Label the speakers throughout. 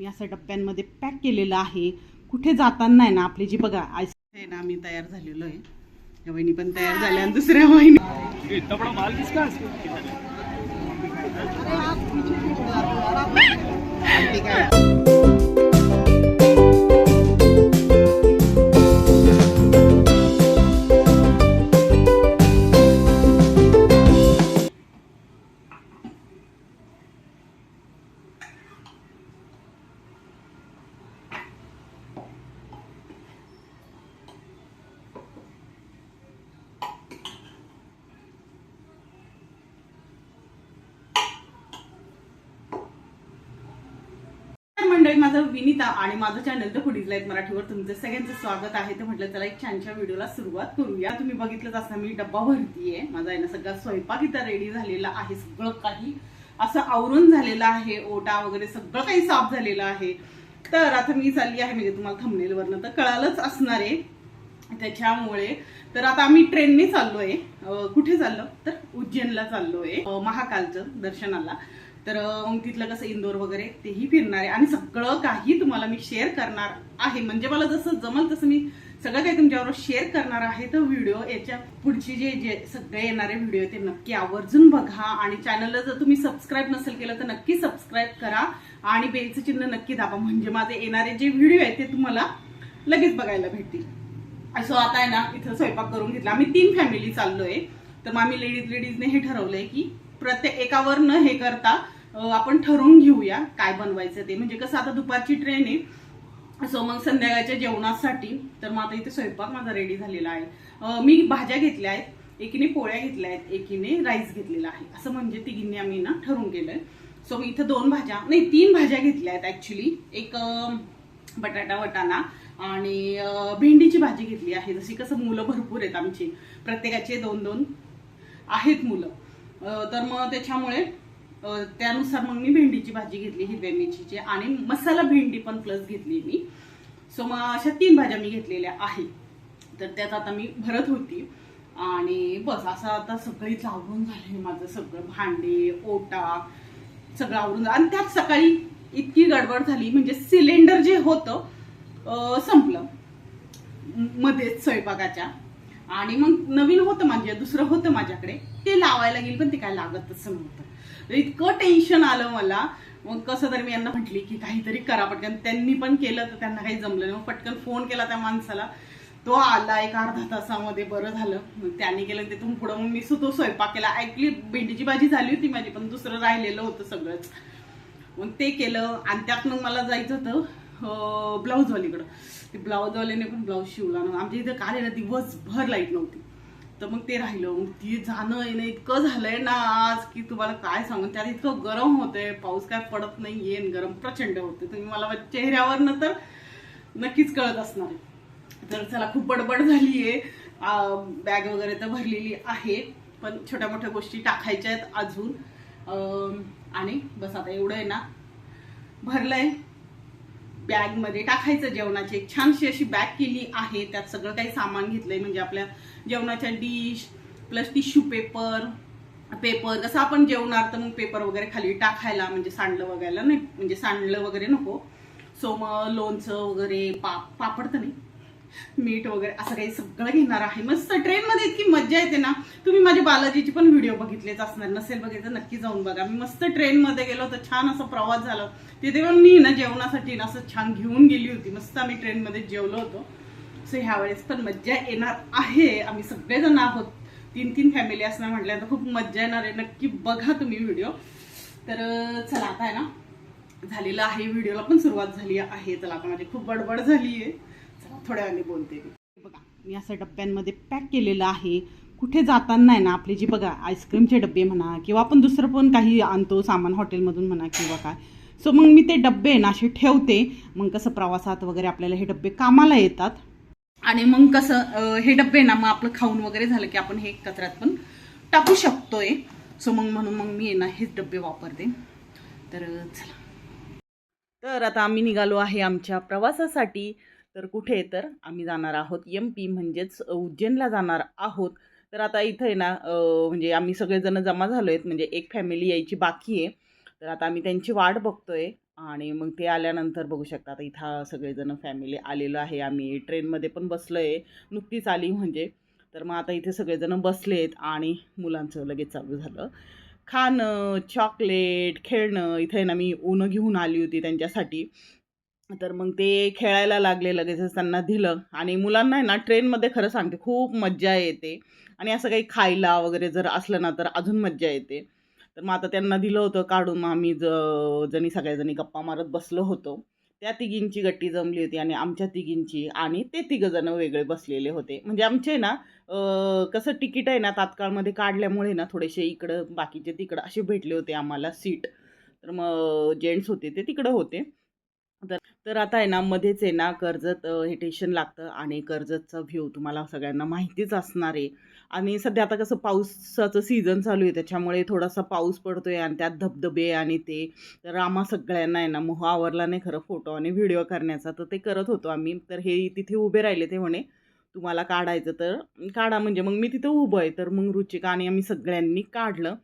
Speaker 1: मी असं डब्यांमध्ये पॅक केलेलं आहे. कुठे जाताना आहे ना आपली जी बघा आईस आहे ना आम्ही तयार झालेलो आहे. या वहिनी पण तयार झाल्या आणि दुसऱ्या वहिनी
Speaker 2: है
Speaker 1: काय माझं चॅनल तर फुडीज लाईफ मराठीवर. तुमचं सगळ्यांचं स्वागत आहे. तर म्हटलं चला एक छानच्या व्हिडिओला सुरुवात करूया. तुम्ही बघितलंच असता मी डब्बा भरतीये. माझा आहे ना सगळा स्वयंपाक इथं रेडी झालेला आहे. सगळं काही असं आवरून झालेलं आहे. ओटा वगैरे सगळं काही साफ झालेलं आहे. तर आता मी चालली आहे म्हणजे तुम्हाला थंबनेलवरनं तर कळालंच असणार आहे. त्याच्यामुळे. तर आता आम्ही ट्रेनने चाललोय. कुठे चाललो? तर उज्जैनला चाललोय. महाकालचं दर्शनाला. तर मग तिथलं कसं इंदोर वगैरे तेही फिरणार आहे. आणि सगळं काही तुम्हाला मी शेअर करणार आहे. म्हणजे मला जसं जमल तसं मी सगळं काही तुमच्याबरोबर शेअर करणार आहे. तर व्हिडिओ याच्या पुढचे जे जे सगळे येणारे व्हिडिओ ते नक्की आवर्जून बघा. आणि चॅनलला जर तुम्ही सबस्क्राईब नसेल केलं तर नक्की सबस्क्राईब करा. आणि बेलचं चिन्ह नक्की दाबा. म्हणजे माझे येणारे जे व्हिडिओ आहेत ते तुम्हाला लगेच बघायला भेटतील. असं आता आहे ना इथं स्वयंपाक करून घेतला. आम्ही तीन फॅमिली चाललोय. तर मग आम्ही लेडीज लेडीजने हे ठरवलंय की प्रत्येक एकावर न हे करता आपण ठरवून घेऊया काय बनवायचं ते. म्हणजे कसं आता दुपारची ट्रेन आहे. सो मग संध्याकाळच्या जेवणासाठी तर मग आता इथे स्वयंपाक माझा रेडी झालेला आहे. मी भाज्या घेतल्या आहेत. एकीने पोळ्या घेतल्या आहेत. एकीने राईस घेतलेला आहे. असं म्हणजे तिघींनी आम्ही ना ठरवून केलंय. सो मी इथं दोन भाज्या नाही तीन भाज्या घेतल्या आहेत ऍक्च्युली एक बटाटा वटाणा आणि भेंडीची भाजी घेतली आहे. जशी कसं मुलं भरपूर आहेत आमची. प्रत्येकाचे दोन दोन आहेत मुलं. तर मग त्याच्यामुळे त्यानुसार मग मी भेंडीची भाजी घेतली हिरव्या मिरचीची. आणि मसाला भेंडी पण प्लस घेतली मी. सो मग अशा तीन भाज्या मी घेतलेल्या आहे. तर त्यात आता मी भरत होती. आणि बस असं आता सगळी लावून झाले माझं सगळं. भांडे ओटा सगळं आवरून आणि त्यात सकाळी इतकी गडबड झाली. म्हणजे सिलेंडर जे होतं संपलं. मध्येच स्वयंपाकाच्या. आणि मग नवीन होतं माझ्या दुसरं होतं माझ्याकडे. ते लावायला गेलं पण ते काय लागतच नव्हतं. इतकं टेन्शन आलं मला. मग कसं तरी मी यांना म्हटली की काहीतरी करा पटकन. त्यांनी पण केलं तर त्यांना काही जमलं नाही. मग पटकन फोन केला त्या माणसाला. तो आला एक अर्धा तासामध्ये बरं झालं. मग त्याने केलं तिथून पुढं मग मी तो स्वयंपाक केला. ऍक्च्युली भेंडीची भाजी झाली होती माझी पण दुसरं राहिलेलं होतं सगळंच. मग ते केलं आणि त्यात मग मला जायचं होतं हो, ब्लाऊजवालीकडं ते ब्लाऊजवाल्याने पण ब्लाऊज शिवला ना आमच्या इथं काल आहे ना दिवसभर लाइट नव्हती. तर मग ते राहिलं. मग ती जाणं येणं इतकं झालंय ना आज की तुम्हाला काय सांगू? त्यात इतकं गरम होतंय. पाऊस काय पडत नाहीये आणि गरम प्रचंड होते तुम्ही मला चेहऱ्यावर तर नक्कीच कळत असणार आहे. तर चला खूप बडबड झालीये. बॅग वगैरे तर भरलेली आहे. पण छोट्या मोठ्या गोष्टी टाकायच्या आहेत अजून. आणि बस आता एवढं आहे ना. भरलंय. बॅगमध्ये टाकायचं जेवणाची. एक छानशी अशी बॅग केली आहे. त्यात सगळं काही सामान घेतलंय. म्हणजे आपल्या जेवणाच्या dish plus tissue paper paper. कसं आपण जेवणार तर मग पेपर वगैरे खाली टाकायला म्हणजे सांडलं वगैरे नाही म्हणजे सांडलं वगैरे नको. सो मग लोणचं वगैरे पाप पापड तर नाही. मीठ वगैरे असं काही सगळं घेणार आहे. मस्त ट्रेनमध्ये इतकी मज्जा येते ना. तुम्ही माझ्या बालाजीची पण व्हिडिओ बघितलेच असणार. नसेल बघितलं नक्की जाऊन बघा. मी मस्त ट्रेनमध्ये गेलो तर छान असा प्रवास झाला. तिथे पण मी ना जेवणासाठी ना असं छान घेऊन गेली होती. मस्त आम्ही ट्रेनमध्ये जेवलो होतो. सो ह्या वेळेस पण मज्जा येणार आहे. आम्ही सगळेजण आहोत. तीन तीन फॅमिली असणार म्हटल्यानंतर खूप मज्जा येणार आहे. नक्की बघा तुम्ही व्हिडिओ तर चला आता आहे ना. झालेलं आहे. व्हिडिओला पण सुरुवात झाली आहे. चला आता माझी खूप बडबड झाली आहे थोड्या वेळाने बोलते मी. बघा मी असं डब्यांमध्ये पॅक केलेलं आहे. कुठे जाताना आहे ना आपली जी बघा आईस्क्रीमचे डबे म्हणा किंवा आपण दुसरं पण काही आणतो सामान हॉटेलमधून म्हणा किंवा काय. सो मग मी ते डबे ना असे ठेवते. मग कसं प्रवासात वगैरे आपल्याला हे डबे कामाला येतात. आणि मग कसं हे डबे ना मग आपलं खाऊन वगैरे झालं की आपण हे कचऱ्यात पण टाकू शकतोय. सो मग म्हणून मग मी ना हेच डबे वापरते. तर चला. तर आता आम्ही निघालो आहे आमच्या प्रवासासाठी. तर कुठे तर आम्ही जाणार आहोत. एम पी म्हणजेच उज्जैनला जाणार आहोत. तर आता इथं आहे ना म्हणजे आम्ही सगळेजण जमा झालो आहेत म्हणजे एक फॅमिली यायची बाकी आहे. तर आता आम्ही त्यांची वाट बघतो आहे आणि मग ते आल्यानंतर बघू शकता. आता इथं सगळेजण फॅमिली आलेलो आहे. आम्ही ट्रेनमध्ये पण बसलो आहे नुकतीच आली म्हणजे. तर मग आता इथे सगळेजण बसलेत आणि मुलांचं लगेच चालू झालं. खाणं चॉकलेट खेळणं इथे ना मी ऊनं घेऊन आली होती त्यांच्यासाठी. तर मग ते खेळायला लागले लगेचच त्यांना दिलं. आणि मुलांना आहे ना ट्रेनमध्ये खरं सांगते खूप मज्जा येते. आणि असं काही खायला वगैरे जर असलं ना तर अजून मज्जा येते. तर मग आता त्यांना दिलं होतं काढून मग आम्ही ज जणी सगळ्याजणी गप्पा मारत बसलो होतो. त्या तिघींची गट्टी जमली होती आणि आमच्या तिघींची आणि ते तिघंजणं वेगळे बसलेले होते. म्हणजे आमचे ना कसं तिकीट आहे ना तात्काळमध्ये काढल्यामुळे ना थोडेसे इकडं बाकीचे तिकडं असे भेटले होते आम्हाला सीट. तर मग जेंट्स होते ते तिकडं होते. तर तर आता आहे ना मध्येच आहे ना कर्जत हे टेशन लागतं आणि कर्जतचा व्ह्यू तुम्हाला सगळ्यांना माहितीच असणार आहे. आणि सध्या आता कसं पावसाचं सीझन चालू आहे त्याच्यामुळे थोडासा पाऊस पडतोय आणि त्यात धबधबे आणि ते तर आम्हा सगळ्यांना आहे ना मोह आवरला नाही खरं फोटो आणि व्हिडिओ करण्याचा तर ते करत होतो आम्ही. तर हे तिथे उभे राहिले ते म्हणे. तुम्हाला काढायचं तर काढा म्हणजे मग मी तिथं उभं आहे. तर मग रुचिका आणि आम्ही सगळ्यांनी काढलं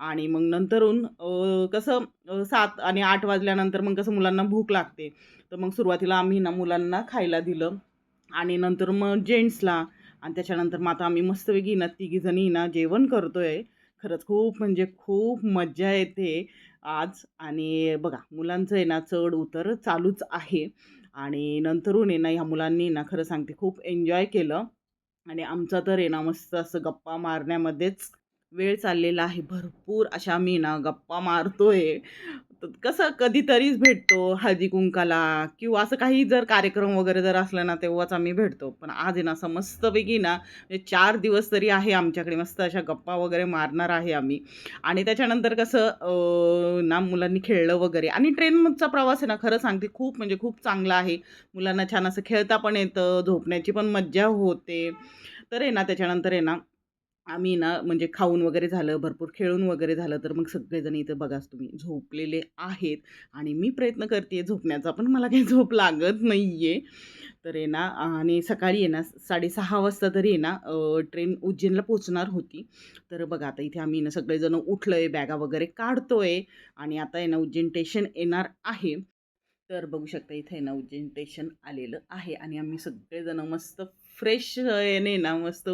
Speaker 1: आणि मग नंतरून कसं सात आणि आठ वाजल्यानंतर मग कसं मुलांना भूक लागते. तर मग सुरुवातीला आम्ही ना मुलांना खायला दिलं आणि नंतर मग जेंट्सला आणि त्याच्यानंतर मग आता आम्ही मस्तपैकी ना तिघीजणी ना जेवण करतो आहे खरंच खूप म्हणजे खूप मज्जा येते आज आणि बघा मुलांचं आहे ना चढ उतर चालूच आहे. आणि नंतरून आहे ना ह्या मुलांनी ना खरं सांगते खूप एन्जॉय केलं. आणि आमचा तर आहे ना मस्त असं गप्पा मारण्यामध्येच वेळ चाललेला आहे. भरपूर अशा मी ना गप्पा मारतोय. आहे कसं कधीतरीच भेटतो हळदी कुंकाला किंवा असं काही जर कार्यक्रम वगैरे जर असलं ना तेव्हाच आम्ही भेटतो. पण आज आहे ना असं मस्तपैकी ना म्हणजे चार दिवस तरी आहे आमच्याकडे. मस्त अशा गप्पा वगैरे मारणार आहे आम्ही. आणि त्याच्यानंतर कसं ना मुलांनी खेळलं वगैरे. आणि ट्रेनचा प्रवास आहे ना खरं सांगते खूप म्हणजे खूप चांगला आहे. मुलांना छान असं खेळता पण येतं झोपण्याची पण मज्जा होते. तर आहे ना त्याच्यानंतर आहे ना आम्ही ना म्हणजे खाऊन वगैरे झालं भरपूर खेळून वगैरे झालं तर मग सगळेजण इथं बघाच तुम्ही झोपलेले आहेत. आणि मी प्रयत्न करते झोपण्याचा पण मला काही झोप लागत नाही आहे तर आहे ना आणि सकाळी आहे ना साडेसहा वाजता तरी आहे ना ट्रेन उज्जैनला पोचणार होती. तर बघा आता इथे आम्ही ना सगळेजण उठलो आहे बॅगा वगैरे काढतो आहे आणि आता आहे ना उज्जैन स्टेशन येणार आहे. तर बघू शकता इथे आहे ना उज्जैन स्टेशन आलेलं आहे आणि आम्ही सगळेजण मस्त फ्रेश याने ना मस्त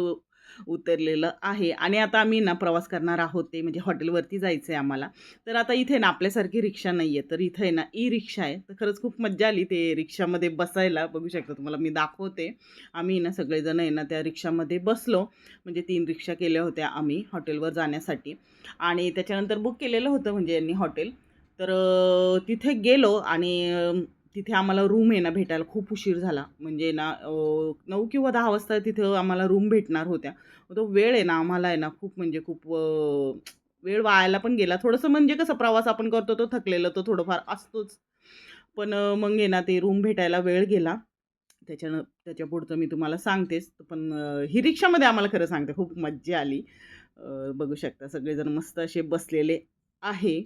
Speaker 1: उतरलेलं आहे. आणि आता आम्ही ना प्रवास करणार आहोत ते म्हणजे हॉटेलवरती जायचं आहे आम्हाला. तर आता इथे ना आपल्यासारखी रिक्षा नाही आहे तर इथे आहे ना ई रिक्षा आहे. तर खरंच खूप मज्जा आली ते रिक्षामध्ये बसायला. बघू शकता तुम्हाला मी दाखवते. आम्ही ना सगळेजण आहे ना त्या रिक्षामध्ये बसलो. म्हणजे तीन रिक्षा केल्या होत्या आम्ही हॉटेलवर जाण्यासाठी. आणि त्याच्यानंतर बुक केलेलं होतं म्हणजे यांनी हॉटेल. तर तिथे गेलो आणि तिथे आम्हाला रूम आहे ना भेटायला. खूप उशीर झाला. म्हणजे ना नऊ किंवा दहा वाजता तिथं आम्हाला रूम भेटणार होत्या. तो वेळ आहे ना आम्हाला आहे ना खूप म्हणजे खूप वेळ वायाला पण गेला. थोडंसं म्हणजे कसं प्रवास आपण करतो तो थकलेलं तो थोडंफार असतोच. पण मग आहे ना ते रूम भेटायला वेळ गेला. त्याच्यानं त्याच्या पुढचं मी तुम्हाला सांगतेच. पण ही रिक्षामध्ये आम्हाला खरं सांगते खूप मज्जा आली. बघू शकता सगळेजण मस्त असे बसलेले आहे.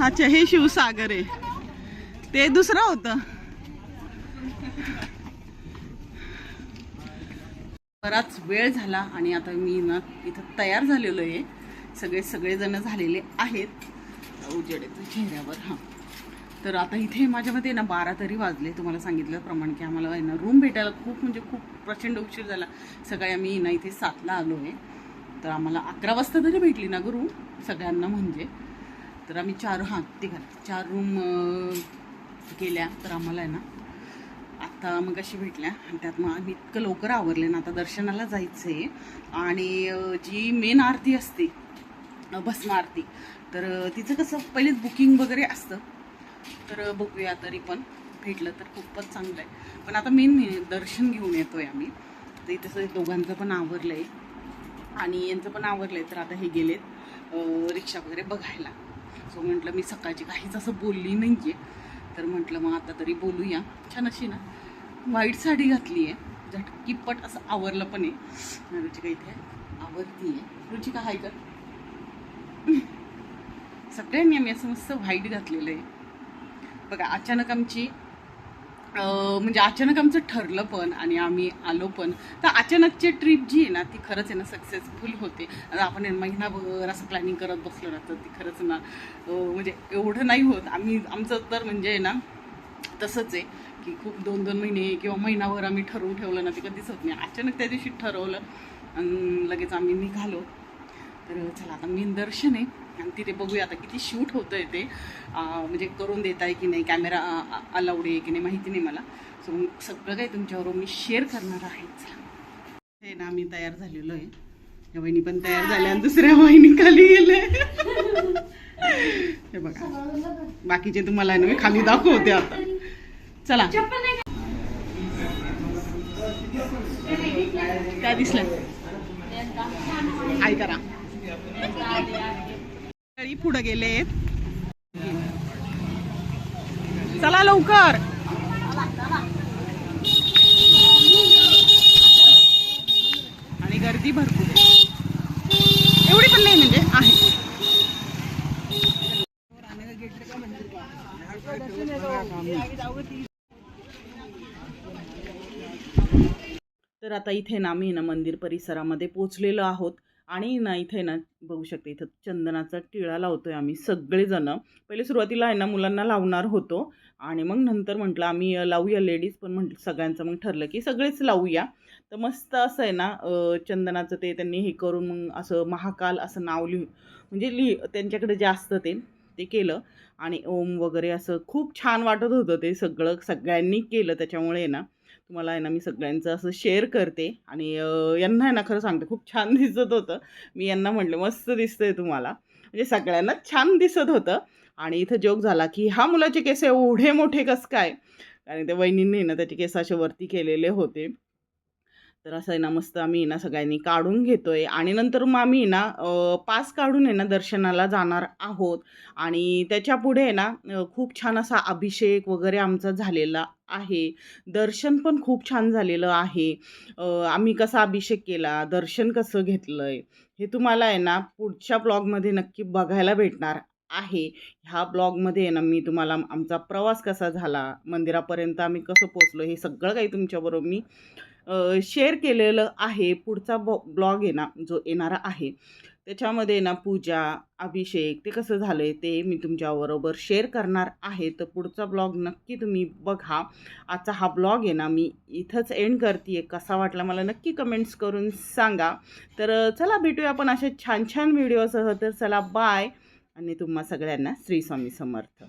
Speaker 1: अच्छा हे शिवसागर आहे. ते दुसरं होतं. बराच वेळ झाला आणि आता मी ना इथं तयार झालेलो आहे. सगळे सगळेजण झालेले आहेत. उजेड येतो चेहऱ्यावर हां. तर आता इथे माझ्या मते ना बारा तरी वाजले तुम्हाला सांगितल्याप्रमाणे की आम्हाला आहे ना रूम भेटायला खूप म्हणजे खूप प्रचंड उशीर झाला. सकाळी आम्ही ना इथे सातला आलो आहे तर आम्हाला अकरा वाजता तरी भेटली ना गुरु सगळ्यांना म्हणजे. तर आम्ही चार हां ते घाल चार रूम केल्या. तर आम्हाला आहे ना आत्ता मग अशी भेटल्या. आणि त्यात मग आम्ही इतकं लवकर आवरले ना आता दर्शनाला जायचं आहे आणि जी मेन आरती असते भस्म आरती तर तिचं कसं पहिलेच बुकिंग वगैरे असतं. तर बघूया तरी पण. भेटलं तर खूपच चांगलं आहे पण आता मेन दर्शन घेऊन येतोय आम्ही. तर इथे दोघांचं पण आवरलं आहे आणि यांचं पण आवरलं आहे तर आता हे गेलेत रिक्षा वगैरे बघायला. सो म्हटलं मी सकाळची काहीच असं बोलली नाही आहे तर म्हटलं मग आता तरी बोलूया. छान अशी ना व्हाईट साडी घातली आहे. झटकीपट असं आवरलं पण आहे. रुचिका इथे आवरती आहे रुचिका हाय कर. सगळ्यांनी आम्ही असं मस्त व्हाईट घातलेलं आहे. बघा अचानक आमची म्हणजे अचानक आमचं ठरलं पण आणि आम्ही आलो पण. तर अचानकची ट्रिप जी आहे ना ती खरंच आहे ना सक्सेसफुल होते. आता आपण महिनाभर असं प्लॅनिंग करत बसलो ना तर ती खरंच ना म्हणजे एवढं नाही होत. आम्ही आमचं तर म्हणजे आहे ना तसंच आहे की खूप दोन दोन महिने किंवा महिनाभर आम्ही ठरवून ठेवलं ना ते कधीच होत नाही. अचानक त्या दिवशी ठरवलं आणि लगेच आम्ही निघालो. तर चला आता मेन दर्शन आहे. आणि तिथे बघूया आता किती शूट होतं आहे ते म्हणजे करून देत आहे की नाही कॅमेरा अलाउड आहे की नाही माहिती नाही मला. सो सगळं काही तुमच्याबरोबर मी शेअर करणार आहे. चला. हे ना आम्ही तयार झालेलो आहे. या वहिनी पण तयार झाल्या आणि दुसऱ्या वहिनी खाली गेले. हे बघा. बाकीचे तुम्हाला मी खाली दाखवते आता. चला. काय दिसलं? हाय करा. तरी पुढे गेलेत चला लवकर. आणि गर्दी भरपूर एवढी पण नाही म्हणजे आहे. तर आता इथे ना आम्ही ना मंदिर परिसरामध्ये पोचलेलो आहोत. आणि ना इथे ना बघू शकते इथं चंदनाचा टिळा लावतोय आम्ही सगळेजण. पहिले सुरुवातीला आहे ना मुलांना लावणार होतो. आणि मग नंतर म्हटलं आम्ही लावूया लेडीज पण म्हटलं सगळ्यांचं मग ठरलं की सगळेच लावूया. तर मस्त असं आहे ना चंदनाचं ते त्यांनी हे करून मग असं महाकाल असं नाव लिहू म्हणजे लिहि त्यांच्याकडे जे असतं ते ते केलं. आणि ओम वगैरे असं खूप छान वाटत होतं ते सगळं सगळ्यांनी केलं त्याच्यामुळे आहे ना. तुम्हाला आहे ना मी सगळ्यांचं असं शेअर करते. आणि यांना आहे ना खरं सांगते खूप छान दिसत होतं. मी यांना म्हटलं मस्त दिसतंय तुम्हाला. म्हणजे सगळ्यांना छान दिसत होतं. आणि इथं जोक झाला की हा मुलाचे केस एवढे मोठे कस काय? कारण त्या वहिनींनी ना त्याचे केस असे वरती केलेले होते. तर असं आहे ना मस्त आम्ही ना सगळ्यांनी काढून घेतोय. आणि नंतर मग आम्ही ना पास काढून आहे ना दर्शनाला जाणार आहोत. आणि त्याच्या पुढे आहे ना खूप छान असा अभिषेक वगैरे आमचा झालेला आहे. दर्शन पण खूप छान झालेलं आहे. आम्ही कसा अभिषेक केला दर्शन कसं घेतलं आहे हे तुम्हाला आहे ना पुढच्या ब्लॉगमध्ये नक्की बघायला भेटणार आहे. ह्या ब्लॉगमध्ये आहे ना मी तुम्हाला आमचा प्रवास कसा झाला मंदिरापर्यंत आम्ही कसं पोचलो हे सगळं काही तुमच्याबरोबर मी शेअर केलेलं आहे. पुढचा बॉ ब्लॉग आहे ना जो येणारा आहे. त्याच्यामध्ये ना पूजा अभिषेक ते कसं झालं आहे ते मी तुमच्याबरोबर शेअर करणार आहे. तर पुढचा ब्लॉग नक्की तुम्ही बघा. आजचा हा ब्लॉग आहे ना मी इथंच एंड करते आहे कसा वाटला मला नक्की कमेंट्स करून सांगा. तर चला भेटूया आपण अशा छान छान व्हिडिओसह तर चला बाय आणि तुम्हा सगळ्यांना श्री स्वामी समर्थ.